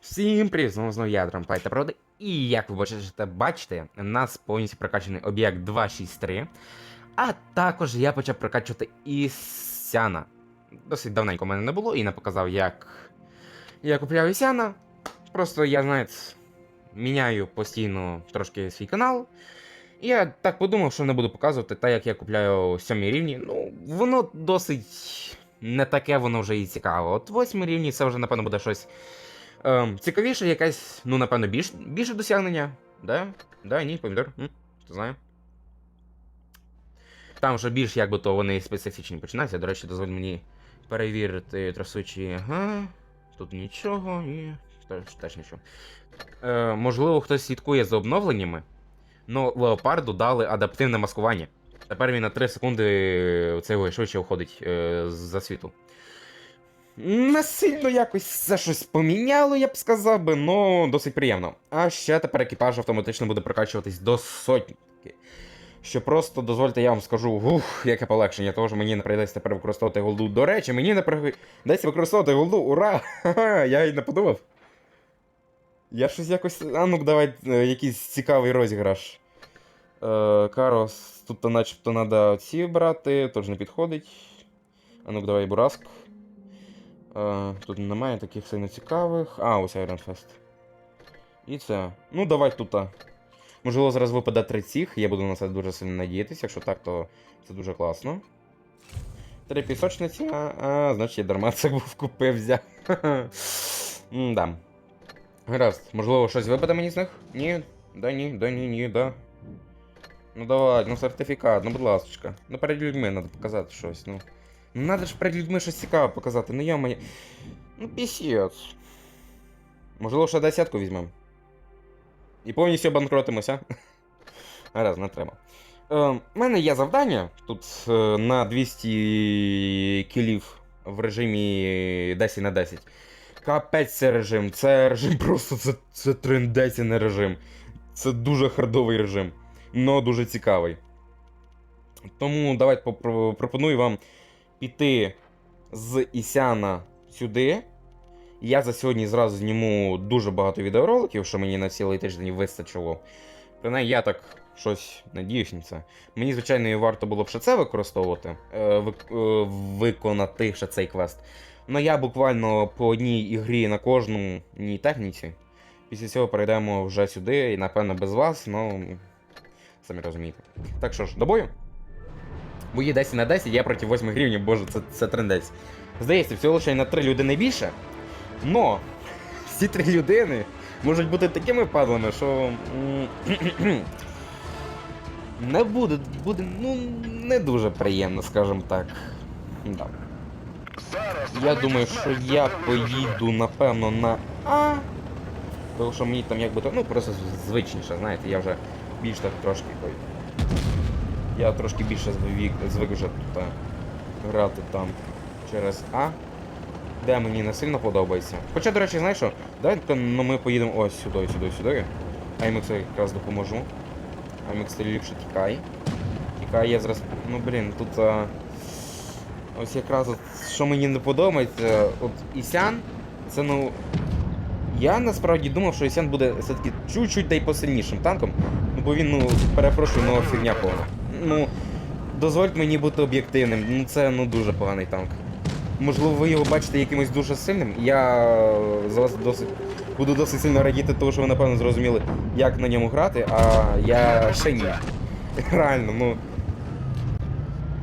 Всім привіт, знову знову я Дрампай та Проди. І як ви бачите, бачите, у нас повністю прокачаний об'єкт 263. А також я почав прокачувати Ісяна. Досить давненько в мене не було, і не показав, як я купляв Ісяна. Просто я, знаєте, міняю постійно трошки свій канал. Я так подумав, що не буду показувати, так як я купляю сьомій рівні. Ну, воно досить не таке, воно вже і цікаво. От восьмий рівні це вже, напевно, буде щось. Ем, цікавіше, якесь, ну, напевно, більш, більше досягнення. Да? Да, ні, помідор. М? Знає. Там вже більш якби то вони специфічні починаються. До речі, дозволь мені перевірити трасучі. Ага. Тут нічого і. Теж, теж нічого. Е, можливо, хтось слідкує за обновленнями. Ну, леопарду дали адаптивне маскування. Тепер він на 3 секунди цього швидше уходить е, за світу. Не сильно якось це щось поміняло, я б сказав би, но досить приємно. А ще тепер екіпаж автоматично буде прокачуватись до сотні. Що просто дозвольте, я вам скажу, ух, яке полегшення, того що мені не прийдеться тепер використовувати голду. До речі, мені не прийдеться використовувати голду, ура! Ха-ха, я й не подумав. Я щось якось. А ну давай е, якийсь цікавий розіграш. Е, Карос, тут начебто треба ці брати, тож не підходить. А ну давай бураск. Е, тут немає таких сильно цікавих. А, ось Iron Fest. І це. Ну, давай тут. Можливо, зараз випаде три цих, я буду на це дуже сильно надіятися. Якщо так, то це дуже класно. Три пісочниці, а, а значить я дарма це був купив взяв. Да. Гаразд, можливо, щось випаде мені з них? Ні, да ні, да ні, ні, да. Ну давай, ну сертифікат, ну будь ласка. Ну перед людьми треба показати щось, ну. Ну надо ж перед людьми щось цікаве показати, ну я моє. Ну пісець. Можливо, ще десятку візьмемо. І повністю обанкротимося. Гаразд, не треба. Е, У мене є завдання тут е, на 200 кілів в режимі 10 на 10. Капець це режим. Це режим просто це, це трендеційний режим. Це дуже хардовий режим. Но дуже цікавий. Тому давайте пропоную вам піти з Ісяна сюди. Я за сьогодні зразу зніму дуже багато відеороликів, що мені на цілий тиждень вистачило. Принаймні, я так щось надіюсь на це. Мені, звичайно, і варто було б ще це використовувати, е, е, виконати ще цей квест. Ну я буквально по одній ігрі на кожній техніці. Після цього перейдемо вже сюди, і напевно без вас, ну. Самі розумієте. Так що ж, до бою. Бої 10 на 10, я проти 8 гривень, боже, це, це трендець. Здається, всього лише на 3 людини більше. Но всі три людини можуть бути такими падлами, що. Не буде, буде, ну, не дуже приємно, скажімо так. Да. Я думаю, що я поїду, напевно, на А. Тому що мені там якби то, ну просто звичніше, знаєте, я вже більш так трошки. Ой. Я трошки більше звик, звик вже тут грати там через А. Де мені не сильно подобається. Хоча, до речі, знаєш що? Давайте ну, ми поїдемо ось сюди, сюди, сюди. Аймекс якраз допоможу. Аймекс ти ліпше тікай. Тікай, я зараз. Ну блін, тут. А... Ось якраз от, що мені не подобається, от Ісян, це ну. Я насправді думав, що Ісян буде все-таки чуть-чуть та й посильнішим танком. Ну бо він, ну, перепрошую, ну фігня повна. Ну, дозвольте мені бути об'єктивним, ну це ну дуже поганий танк. Можливо, ви його бачите якимось дуже сильним. Я за вас досить буду досить сильно радіти, тому що ви напевно зрозуміли, як на ньому грати, а я ще ні. Реально, ну.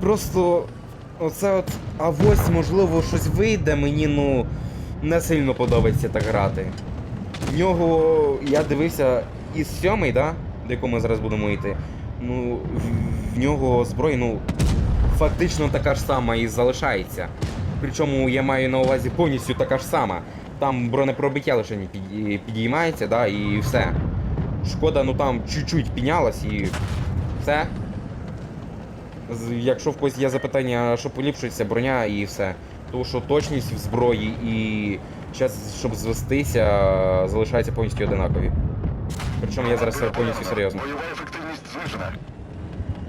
Просто оце от. А ось, можливо, щось вийде, мені ну не сильно подобається так грати. В нього я дивився із сьомий, да? до якого ми зараз будемо йти. Ну, в, нього зброя, ну, фактично така ж сама і залишається. Причому я маю на увазі повністю така ж сама. Там бронепробиття лише не піді- підіймається, да, і все. Шкода, ну там чуть-чуть піднялась і все. Якщо в когось є запитання, що поліпшується броня і все. Тому що точність в зброї і час, щоб звестися, залишаються повністю одинакові. Причому я зараз повністю серйозно.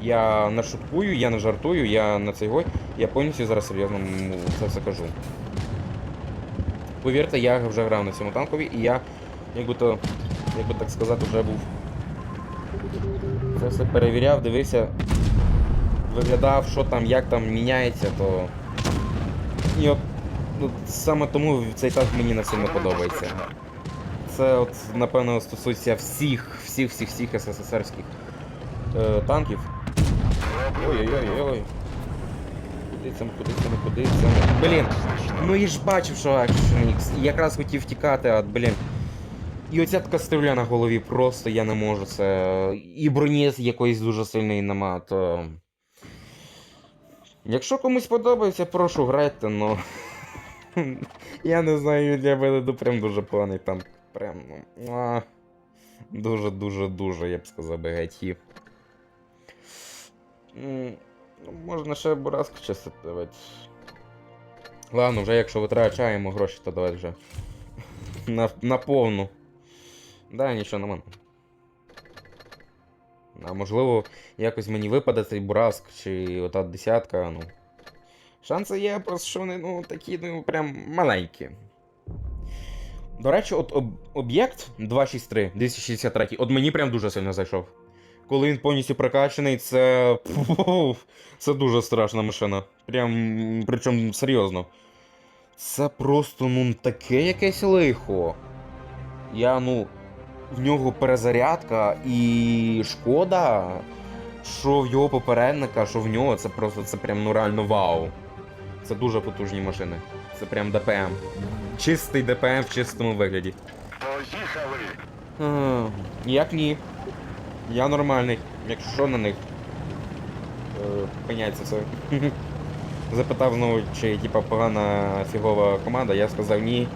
Я не шуткую, я не жартую, я на цей гой. Я повністю зараз серйозно це все кажу. повірте, я вже грав на цьому танкові, і я, як би то, як би так сказати, вже був. Це все перевіряв, дивився, виглядав, що там, як там міняється, то. І от ну, саме тому цей танк мені не сильно подобається. Це от, напевно, стосується всіх, всіх, всіх, всіх СССРських е, танків. Ой-ой-ой-ой. Куди це, куди це, куди це? Блін, ну я ж бачив, що Action X. Якраз хотів тікати, а, блін. І оця така стріля на голові, просто я не можу це. І броні якоїсь дуже сильної нема, то. Якщо комусь подобається, прошу грайте, но. Я не знаю, для мене ну, прям дуже поганий там. Прям, ну. Дуже-дуже-дуже, я б сказав геть. Ну, можна ще бураску чистити, давайте. Ладно, вже якщо витрачаємо гроші, то давай вже. На, на повну. Да, нічого нема. А можливо, якось мені випаде цей бураск чи ота десятка, ну. Шанси є, просто що вони, ну, такі, ну, прям маленькі. До речі, от об- об'єкт 263, 263, от мені прям дуже сильно зайшов. Коли він повністю прокачаний, це. Це дуже страшна машина. Прям. Причому серйозно. Це просто, ну, таке якесь лихо. Я, ну. В нього перезарядка і шкода, що в його попередника, що в нього, це просто це прям ну реально вау. Це дуже потужні машини. Це прям ДПМ. Чистий ДПМ в чистому вигляді. Поїхали! А, Як ні. Я нормальний, якщо що на них. Е, Пеняться все. Запитав знову, чи типа погана фігова команда, я сказав ні.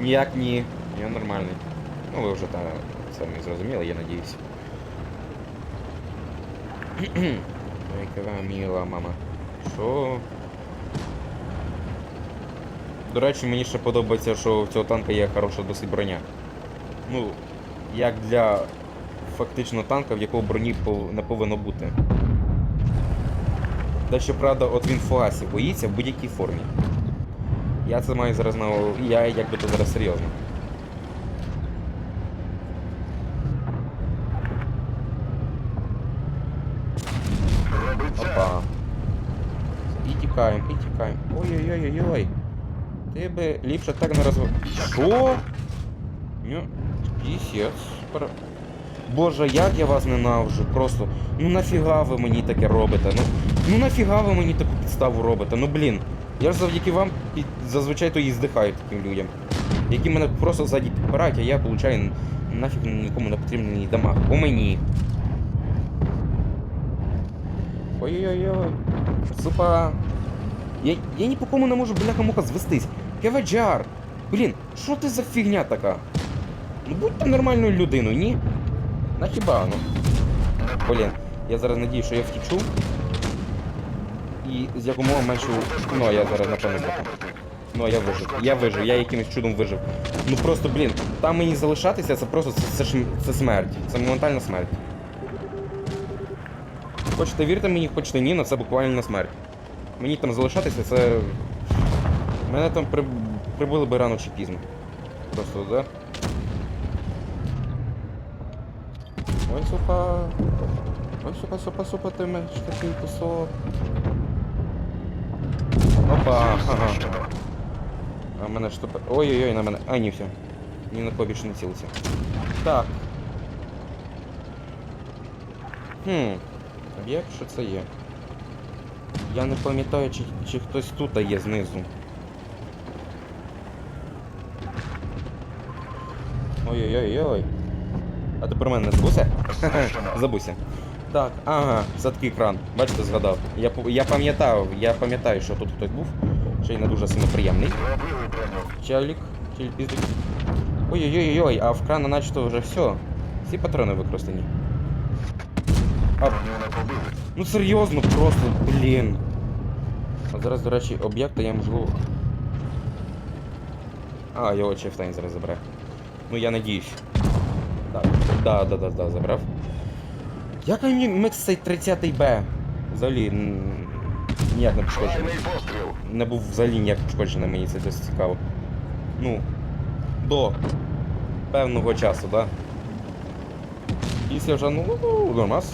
Ніяк ні. Я нормальний. Ну ви вже та самі зрозуміли, я надіюсь. Яка міла мама. Що? До речі, мені ще подобається, що в цього танка є хороша досить броня. Ну, як для фактично танка, в якого броні не повинно бути. Та щоправда, от він фугасі боїться в будь-якій формі. Я це маю зараз на я якби то зараз серйозно. Опа. І тікаємо, і тікаємо. Ой-ой-ой-ой-ой. Ти би ліпше так не розв... Що? Ню, пісець. Боже, як я вас ненавижу, просто. Ну нафіга ви мені таке робите? Ну, ну нафіга ви мені таку підставу робите? Ну блін. Я ж завдяки вам під... зазвичай то і здихаю таким людям. Які мене просто ззаді підпирають, а я получаю нафіг нікому не потрібний дамаг. По мені. Ой-ой-ой. Супа. Я, я ні по кому не можу бляха-муха звестись. Кеваджар! Блін, що ти за фігня така? Ну будь ти нормальною людиною, ні? На хіба, ну. Блін, я зараз надію, що я втічу. І з якомога менше. Ну, а я зараз напевно. потім. Ну, а я вижив. Я вижив, я якимось чудом вижив. Ну просто, блін, там мені залишатися, це просто це, це, це смерть. Це моментальна смерть. Хочете вірте мені, хочете ні, але це буквально смерть. Мені там залишатися, це. Мене там при... прибили би рано чи пізно. Просто, да? Ой, супа. Ой, супа, супа, супа, ти менш такий кусок. Опа, ага. А мене тепер. Ой-ой-ой, на мене. А, ні, все. Ні на кого більше не цілиться. Так. Хм. Як що це є? Я не пам'ятаю, чи, чи хтось тут є знизу. Ой-ой-ой-ой. А ти про мене не забувся? Забувся. Так, ага, це кран. Бачите, згадав. Я, я пам'ятав, я пам'ятаю, що тут хтось був. Ще й не дуже сильно приємний. Чалік, чи піздик. Ой-ой-ой-ой, а в крана начебто вже все. Всі патрони використані. А, ну серйозно, просто, блін. А зараз, до речі, об'єкта я можливо. А, його чефтайн зараз забере. Ну я надіюсь. Так, да, да, да, да, забрав. Як микс цей 30-й Б? Взагалі ніяк не пошкоджений. Не був взагалі ніяк пошкоджений, мені це досить цікаво. Ну, до певного часу, так? да? Після вже, ну, ну, нормас.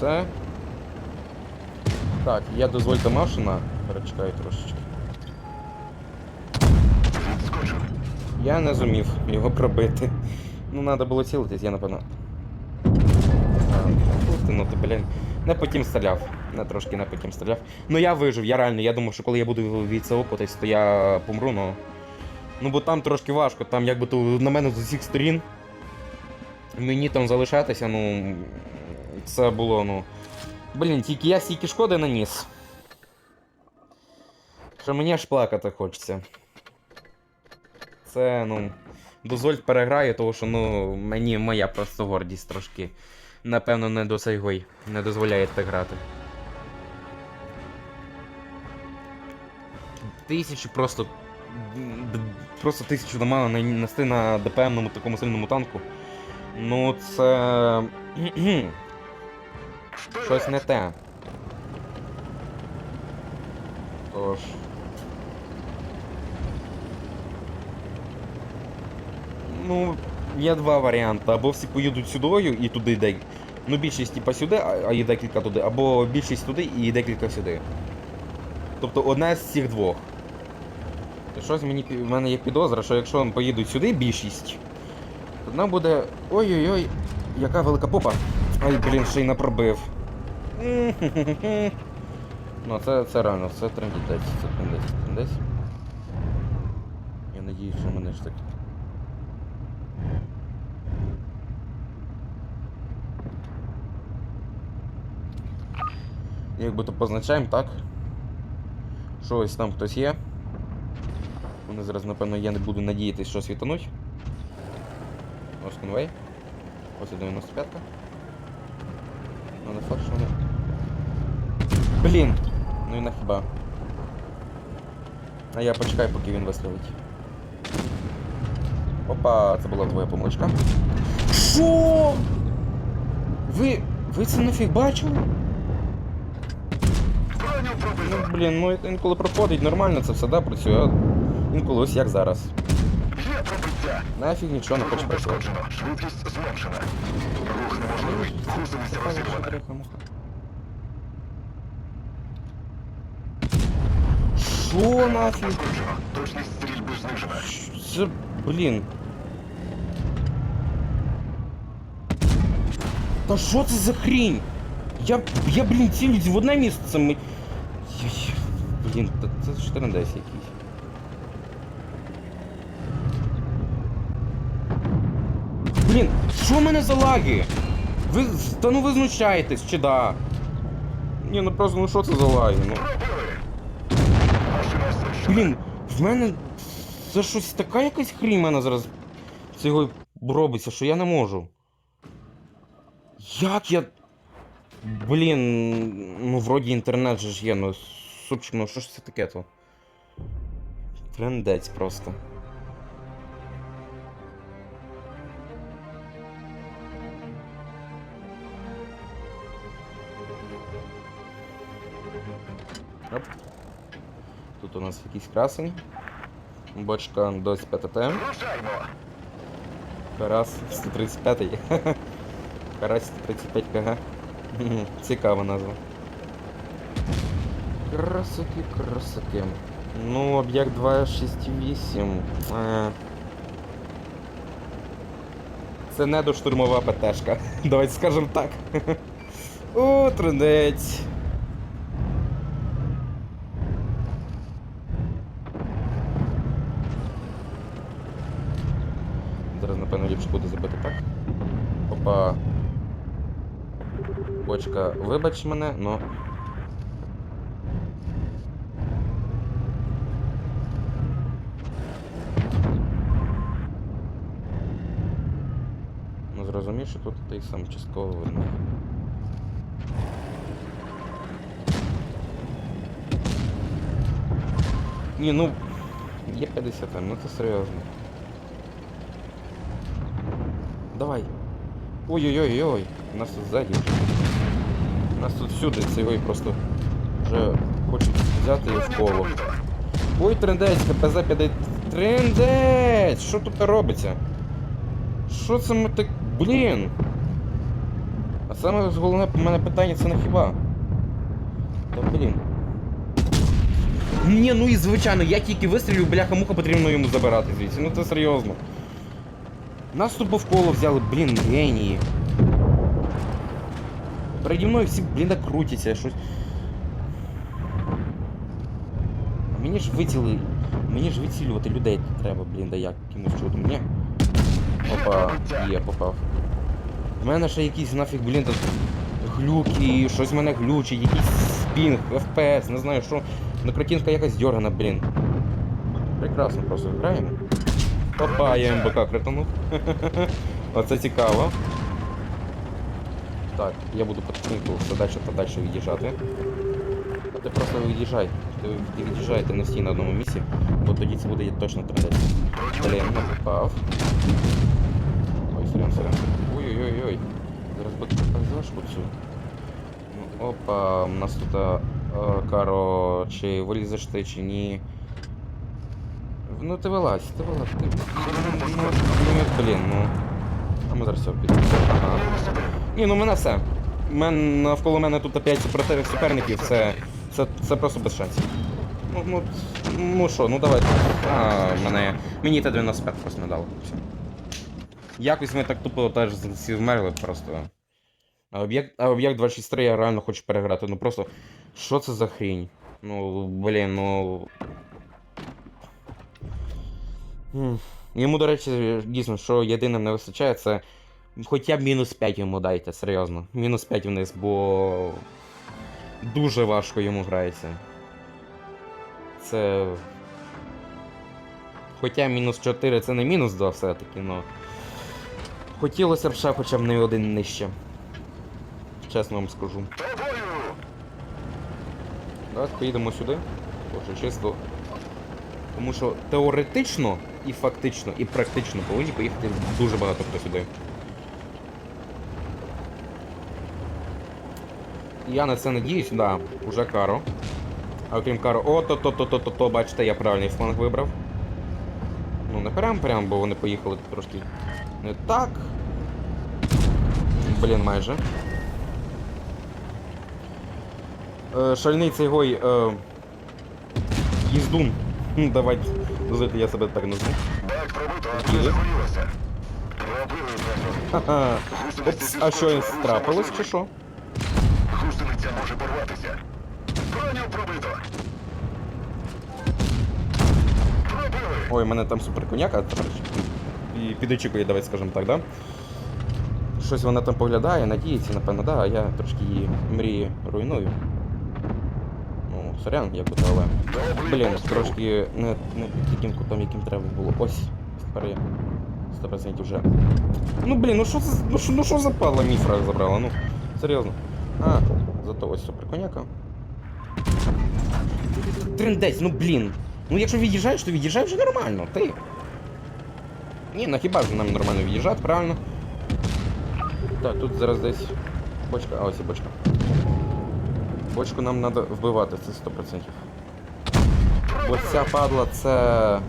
Це. Так, я дозвольте машина. Перечекаю трошечки. Я не зумів його пробити. Ну, треба було цілитись, я напевно. Ну, ти, блін. Не потім стріляв. Не трошки не потім стріляв. Ну я вижив, я реально, я думав, що коли я буду від цього котись, то я помру, ну. Ну бо там трошки важко, там якби то на мене з усіх сторін. Мені там залишатися, ну. Це було, ну. Блін, тільки я стільки шкоди наніс. Що мені аж плакати хочеться. Це, ну. Дозволь переграю, тому що ну, мені моя просто гордість трошки. Напевно, не досягой. Не дозволяє так грати. Тисячу просто. Просто тисячу дамага на- нести на ДПМному такому сильному танку. Ну, це. Щось не те. Тож. Ну, є два варіанти. Або всі поїдуть сюдою і туди йде. Ну, більшість типа сюди, а і декілька туди, або більшість туди і декілька сюди. Тобто одне з цих двох. Щось мені в мене є підозра, що якщо поїдуть сюди більшість, то нам буде. Ой-ой-ой, яка велика попа. Ай, блін, ще й не пробив. Ну, це, це реально, це трендіть, це трендець, трендець. Я надіюсь, що мене ж таки. Якби то позначаємо, так? Що ось там хтось є. Вони зараз, напевно, я не буду надіятись, що світануть. Ось конвей. Ось і 95-ка. Ну не факт, що вони. Блін! Ну і на хіба. А я почекаю, поки він вистрілить. Опа, це була твоя помилочка. Що? Ви. Ви це нафіг бачили? Броню Ну, пробито. блін, ну інколи проходить нормально, це все да, працює, а інколи ось як зараз. Є пробиття. Нафіг нічого не хоче Рух працювати. пошкоджено. Швидкість зменшена. Рух неможливий. Гусениця розірвана. Що нафіг? Пошкоджено. Точність стрільби знижена. Це, блін. Та що це за хрінь? Я, я блін, цілюсь в одне місце. Я- Блін, це 4 на 10 якийсь. Блін, що в мене за лаги? Ви, та ну ви знущаєтесь, чи да? Ні, ну просто, ну що це за лаги? Ну. Блін, в мене це щось така якась хрінь в мене зараз цього робиться, що я не можу. Як я. Блін, ну вроді інтернет же ж є, ну супчик, ну що ж це таке то? Трендець просто. Оп. Тут у нас якийсь красень. Бочка дось ПТТ. Карас 135. Карась 135 кг. Цікава назва. Красики, красики. Ну, об'єкт 268. Е, Це не доштурмова ПТшка. Давайте скажемо так. О, трендець. Зараз, напевно, ліпше буде зробити так. Опа. Бочка, вибач мене, но. Ну зрозумів, що тут ти сам частково винен. Ні, ну. Є 50, ну це серйозно. Давай. Ой-ой-ой-ой. У нас тут ззаді вже. У нас тут всюди цього просто вже хочуть взяти і в коло. Ой, трендець, КПЗ Триндець! Що тут робиться? Що це ми так. Блін! А саме головне у мене питання це на хіба? Та блін. Ні, ну і звичайно, я тільки вистрілю, бляха-муха потрібно йому забирати звідси. Ну це серйозно. Нас тут повколо взяли, блін, генії. Переді мною всі, блін, так крутяться, щось. А мені ж виціли. Мені ж вицілювати людей треба, блін, да як якимось чудом. Ні. Опа, є, попав. У мене ще якісь нафіг, блін, тут глюки, щось в мене глючить, якийсь спінг, FPS, не знаю що. Ну картинка якась дьоргана, блін. Прекрасно просто граємо. Опа, я МБК кританув. Оце цікаво. Так, я буду потихеньку все далі та далі від'їжджати. Ти просто від'їжджай. Ти, ти від'їжджай, ти не стій на одному місці, бо тоді це буде точно трендець. Блін, не попав. Ой, сорян, сорян. Ой-ой-ой-ой. Зараз буде зашку цю. Ну, опа, у нас тут, а, Каро, чи вилізеш ти, чи ні. Ну ти вилазь, ти вилазь, ти. Ну, ну, блін, ну. А ми зараз все підемо. Ага. Ні, ну мене все. Мен, навколо мене тут опять супротивних суперників, це, це, це просто без шансів. Ну, ну, ну що, ну давайте. А, мене, мені Т-95 просто не дало. Все. Якось ми так тупо теж всі вмерли просто. А об'єкт, а об'єкт 263 я реально хочу переграти. Ну просто, що це за хрінь? Ну, блін, ну. Йому, до речі, дійсно, що єдиним не вистачає, це хоча б мінус 5 йому дайте, серйозно. Мінус 5 вниз, бо дуже важко йому грається. Це. Хоча мінус 4 це не мінус 2 все-таки, но. Хотілося б ще хоча б не один нижче. Чесно вам скажу. Так, поїдемо сюди. Боже, чисто. Тому що теоретично і фактично, і практично повинні поїхати дуже багато хто сюди. Я на це надіюсь, да, уже каро. А окрім каро. О, то то то то то то бачите, я правильний фланг вибрав. Ну, не прям прям, бо вони поїхали трошки не так. Блін, майже. Е, шальний цей гой. Е, їздун. Хм, Давайте, дозвольте, я себе так назву. Бак пробито, а це загорілося. Просто. Ха-ха. А що трапилось чи що? Гусениця може порватися. Броню пробито. Пробили. Ой, у мене там суперконяка, тепер і підочікує, давайте скажемо так, да? Щось вона там поглядає, надіється, напевно, да, а я трошки її мрії руйную. Ну, сорян, як буде, але. Добрий Блін, постріл. трошки не, не під таким кутом, яким треба було. Ось, тепер я 100% вже. Ну блін, ну що це, ну що, ну що запала міфра забрала, ну, серйозно. А, зато ось суперконяка. Трендець, ну блін. Ну якщо від'їжджаєш, то від'їжджай вже нормально, ти. Ні, ну хіба ж нам нормально від'їжджати, правильно? Так, тут зараз десь бочка, а ось і бочка. Бочку нам треба вбивати, це 100%. Бо ця падла це.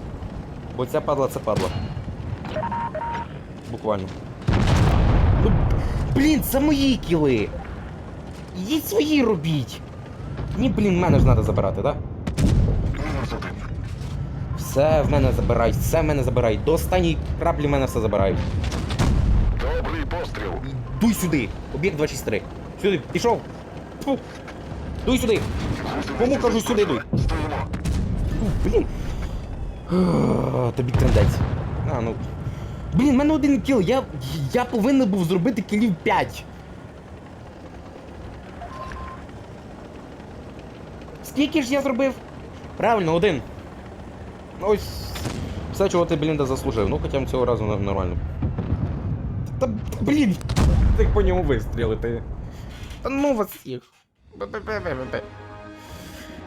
Бо ця падла це падла. Буквально. Ну, блін, це мої кіли! Їдь свої робіть! Ні, блін, мене ж треба забирати, так? Да? Все в мене забирають, все в мене забирають. До останньої краплі в мене все забирають. Добрий постріл. Дуй сюди! Об'єкт 263. Сюди, пішов! Фу. Дуй сюди! Кому кажу сюди дуй? Фу, блін. А, Тобі трендець. А, ну. Блін, в мене один кіл. Я, я повинен був зробити кілів 5. Скільки ж я зробив? Правильно, один. Ось. Все, чого ти, блін, да заслужив. Ну, хоча б цього разу нормально. Та, та, блін! Ти по ньому вистрілити. Та ну вас всіх.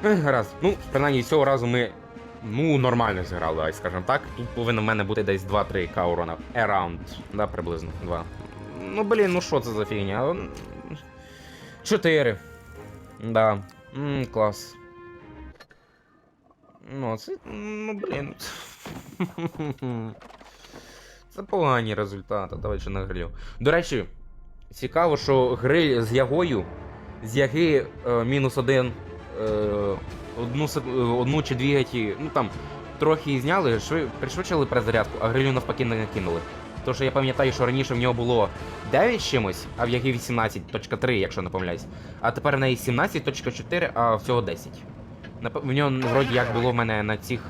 Е, Гаразд. Ну, принаймні цього разу ми ну, нормально зіграли, давай скажемо так. І повинно в мене бути десь 2-3 к урона. Around, да, приблизно. 2. Ну, блін, ну що це за фігня? 4. Да. М, клас. Ну, це. Ну, блін. Це погані результати, давай ще на грилю. До речі, цікаво, що гриль з ягою, з яги е, мінус один, е, одну, е, одну чи дві гаті, ну там, трохи її зняли, шви, пришвидшили перезарядку, а грилю навпаки не накинули. Тому що я пам'ятаю, що раніше в нього було 9 з чимось, а в ягі 18.3, якщо не помиляюсь. А тепер в неї 17.4, а всього 10. В нього вроді як було в мене на цих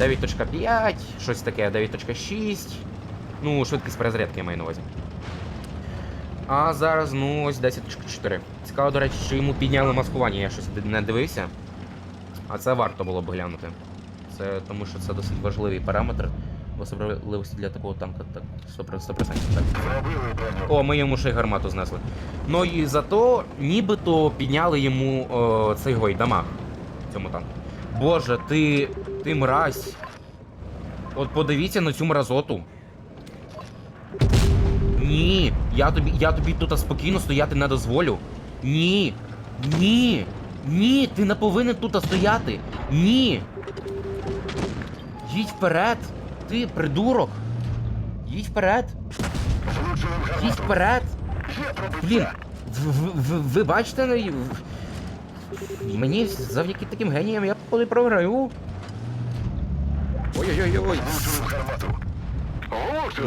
9.5, щось таке, 9.6. Ну, швидкість перезарядки я маю на увазі. А зараз, ну, ось 10.4. Цікаво, до речі, що йому підняли маскування, я щось не дивився. А це варто було б глянути. Це тому що це досить важливий параметр, в особливості для такого танка. Так, 100%, 100% так. О, ми йому ще й гармату знесли. Ну і зато нібито підняли йому о, цей гой дамаг цьому танку. Боже, ти. ти мразь. От подивіться на цю мразоту. Ні, я тобі, я тобі тут спокійно стояти не дозволю. Ні. Ні. Ні, ти не повинен тут стояти. Ні. Їдь вперед. Ти придурок. Їдь вперед. Їдь вперед. Блін, в- в- в- ви бачите, мені завдяки таким геніям я коли програю. Ой-ой-ой-ой.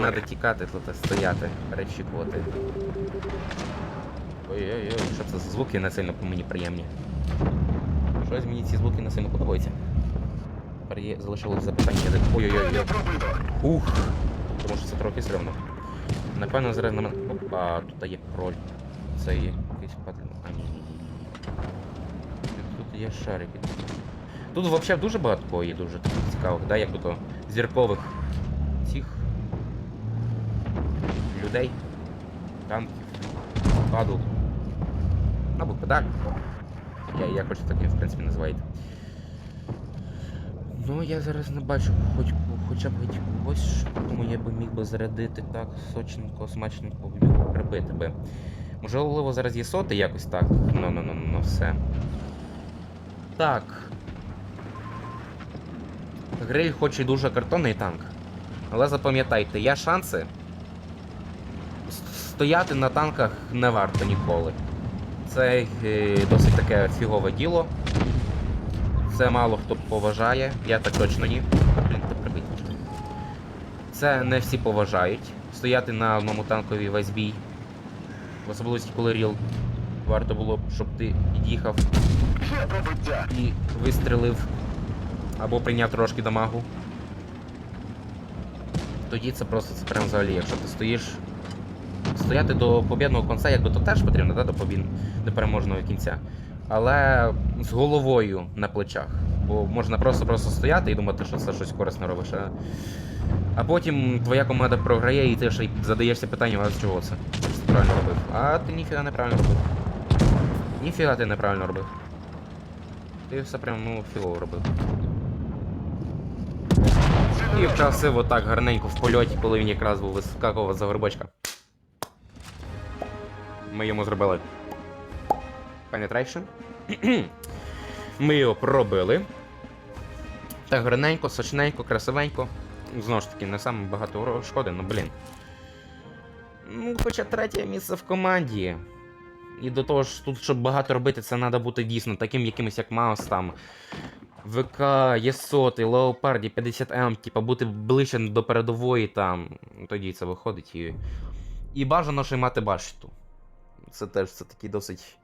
Надо тікати тут, стояти, перечікувати. Ой-ой-ой, що це за звуки не сильно по мені приємні. Щось мені ці звуки не сильно подобаються. Тепер є залишилось запитання. Ой-ой-ой. Ух. Тому що це трохи стрімно. Напевно, зараз на мене. Опа, тут є кроль. Це є якийсь падлин. Є шарики. Тут взагалі дуже багато кого є дуже цікавих, да, як тут зіркових цих людей, танків, падл. Або педаль. Я якось таке, в принципі, називаєте. Ну, я зараз не бачу хоч, хоча б когось, тому я би міг би зарядити так сочненько, смачненько прибити би. Можливо, зараз є соти якось так. Ну, ну, ну, ну, все. Так. Гриль хоч і дуже картонний танк. Але запам'ятайте, є шанси. Стояти на танках не варто ніколи. Це е, досить таке фігове діло. Це мало хто поважає, я так точно ні. Блін, ти. Це не всі поважають. Стояти на одному танкові весь бій. В особливості, коли ріл. Варто було б, щоб ти під'їхав і вистрелив або прийняв трошки дамагу. Тоді це просто це прям взагалі, якщо ти стоїш. Стояти до побідного кінця, якби то теж потрібно, да, до побід... до переможного кінця. Але з головою на плечах. Бо можна просто-просто стояти і думати, що це щось корисне робиш. А, а потім твоя команда програє і ти ще й задаєшся питанням, а з чого це? Правильно робив? А ти ніфіга неправильно робив. Ніфіга ти неправильно робив. Ти все прям ну філово робив. І вчасив отак гарненько в польоті, коли він якраз був вискакував за горбочка. Ми йому зробили. Penetration. Ми його пробили. Так гарненько, сочненько, красивенько. Знову ж таки, не саме багато шкоди, ну блін. Ну, хоча третє місце в команді. І до того ж, тут, щоб багато робити, це треба бути дійсно таким якимось як Маус там. ВК, Єсоти, Леопарді, 50М, типа бути ближче до передової там. Тоді це виходить і. І бажано ще й мати башту. Це теж це такий досить.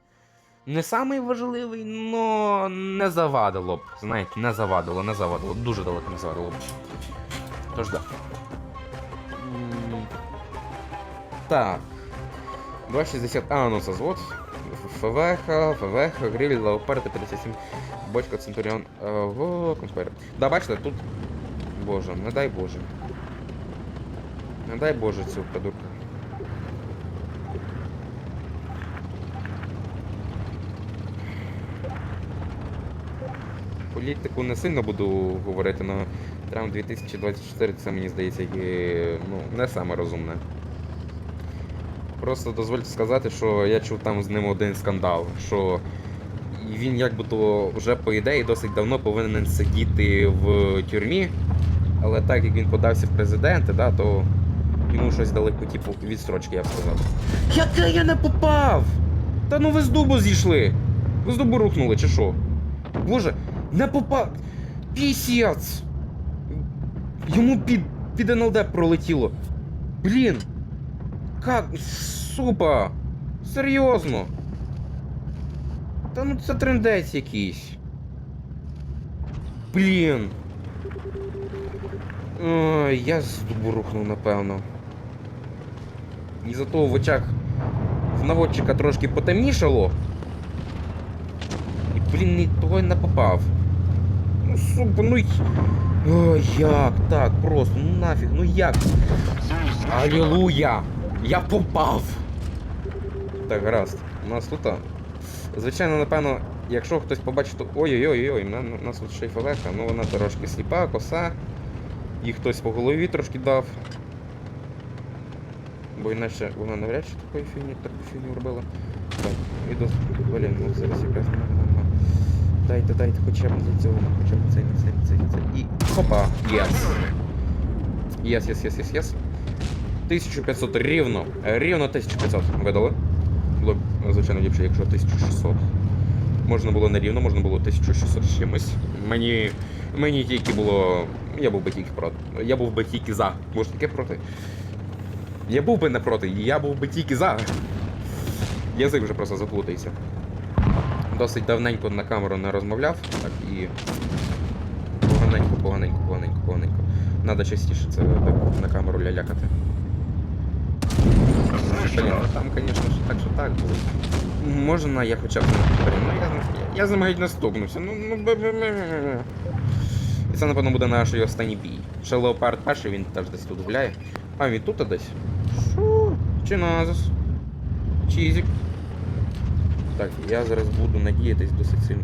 Не самий важливий, но не завадило б. Знаєте, не завадило, не завадило. Дуже далеко не завадило б. Тож да. Так. 260. А, ну це звод. ФВХ, ФВХ, гриль, леопард, 57, бочка, Центуріон, ого, конспайр. Да, бачите, тут. Боже, не дай Боже. Не дай Боже цю придурку. Політику не сильно буду говорити, але Трамп 2024 це мені здається ну, не саме розумне. Просто дозвольте сказати, що я чув там з ним один скандал, що він якби то вже по ідеї досить давно повинен сидіти в тюрмі Але так як він подався в президенти, да, то йому щось дали по типу відстрочки, я б сказав. Яке я не попав? Та ну ви з дубу зійшли. Ви з дубу рухнули, чи що? Боже, не попав. Пісяць! Йому під, під НЛД пролетіло. Блін. Как? Супа! Серйозно? Та ну це трендець якийсь. Блін. Ой, я з дубу рухнув, напевно. І за того в очах в наводчика трошки потемнішало. І, блін, ні того й не попав. Ну, супа, ну й- Ой, як так, просто, ну нафіг, ну як? Алілуя! Я попав! Так, гаразд. У нас тут. Звичайно, напевно, якщо хтось побачить, то. Ой-ой-ой, у нас тут ще й фалека, ну вона трошки сліпа, коса. Їй хтось по голові трошки дав. Бо іначе вона навряд чи такої фігні, таку фігню робила. Так, іду. Блін, ну зараз якраз нема. Дайте, дайте хоча б для цього, хоча б цей, цей, цей, цей. І хопа! Єс! Єс, єс, єс, єс, єс. 1500 рівно. Е, Рівно 1500 видали. Було б, звичайно, ліпше, якщо 1600. Можна було не рівно, можна було 1600 з чимось. Мені. Мені тільки було. Я був би тільки проти. Я був би тільки за. Може таке проти? Я був би не проти, я був би тільки за. Язик вже просто заплутався. Досить давненько на камеру не розмовляв, так і. Поганенько, поганенько, поганенько, поганенько. Надо частіше це так на камеру лялякати. Блін, ну там, звісно, що так, що так було. Можна я хоча б не ну я, я, з ним. Ну, ну бе- бе- бе-. І це, напевно, буде наш його останній бій. Ще Леопард перший, він теж десь тут гуляє. А, він тут десь? Що? Чи назис? Чізік. Так, я зараз буду надіятись досить сильно.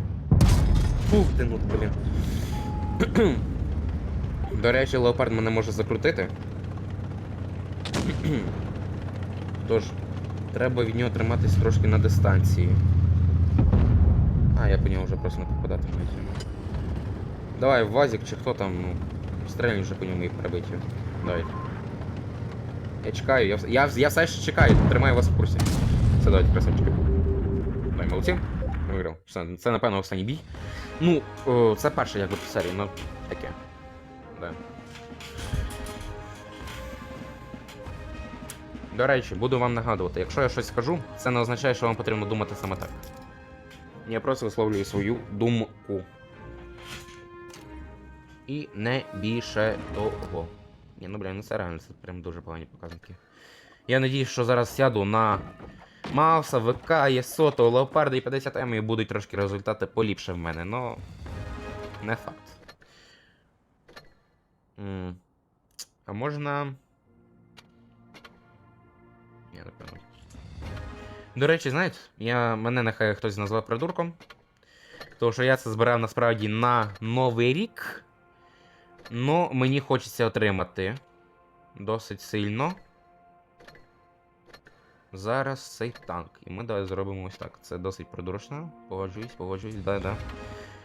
Фух ти, ну, блін. До речі, леопард мене може закрутити. Тож, треба від нього триматись трошки на дистанції. А, я по нього вже просто не попадати навіть. Давай, Вазик чи хто там, ну, стрельни вже по ньому і перебить. Давай. Я чекаю, я, я, я все ще чекаю, тримаю вас в курсі. Все, давайте, красавчики. Давай, молодці. Виграв. Все, це, напевно, останній бій. Ну, о, це перший якби в серії, ну таке. Да. До речі, буду вам нагадувати, якщо я щось скажу, це не означає, що вам потрібно думати саме так. Я просто висловлюю свою думку. І не більше того. Ні, ну бля, ну це реально, це прям дуже погані показники. Я надіюсь, що зараз сяду на Мауса, ВК, Єсото, Леопарда і 50 М і будуть трошки результати поліпше в мене, но не факт. А можна. До речі, знаєте, я, мене нехай хтось назве придурком. Тому що я це збирав насправді на Новий рік. Ну, мені хочеться отримати досить сильно. Зараз цей танк. І ми давай зробимо ось так. Це досить придурочно. Погоджуюсь, погоджуюсь, да-да.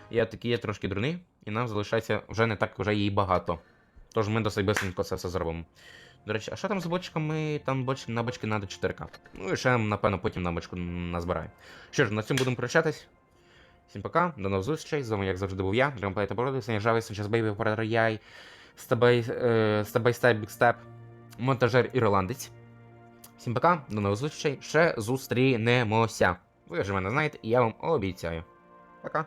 Я такий є трошки дурний, і нам залишається вже не так вже їй багато. Тож ми досить бисенько це все зробимо. До речі, а що там з бочками? Там боч... на бочки треба 4К. Ну і ще, напевно, потім на бочку назбираю. Що ж, на цьому будемо прощатись. Всім пока, до нових зустрічей. З вами, як завжди, був я, Дремплейта Бороди, Сніжавий, Санчас Бейбі, Оператор Яй, Стебай, Стебай Степ, монтажер ірландець. Всім пока, до нових зустрічей. Ще зустрінемося. Ви вже мене знаєте, і я вам обіцяю. Пока.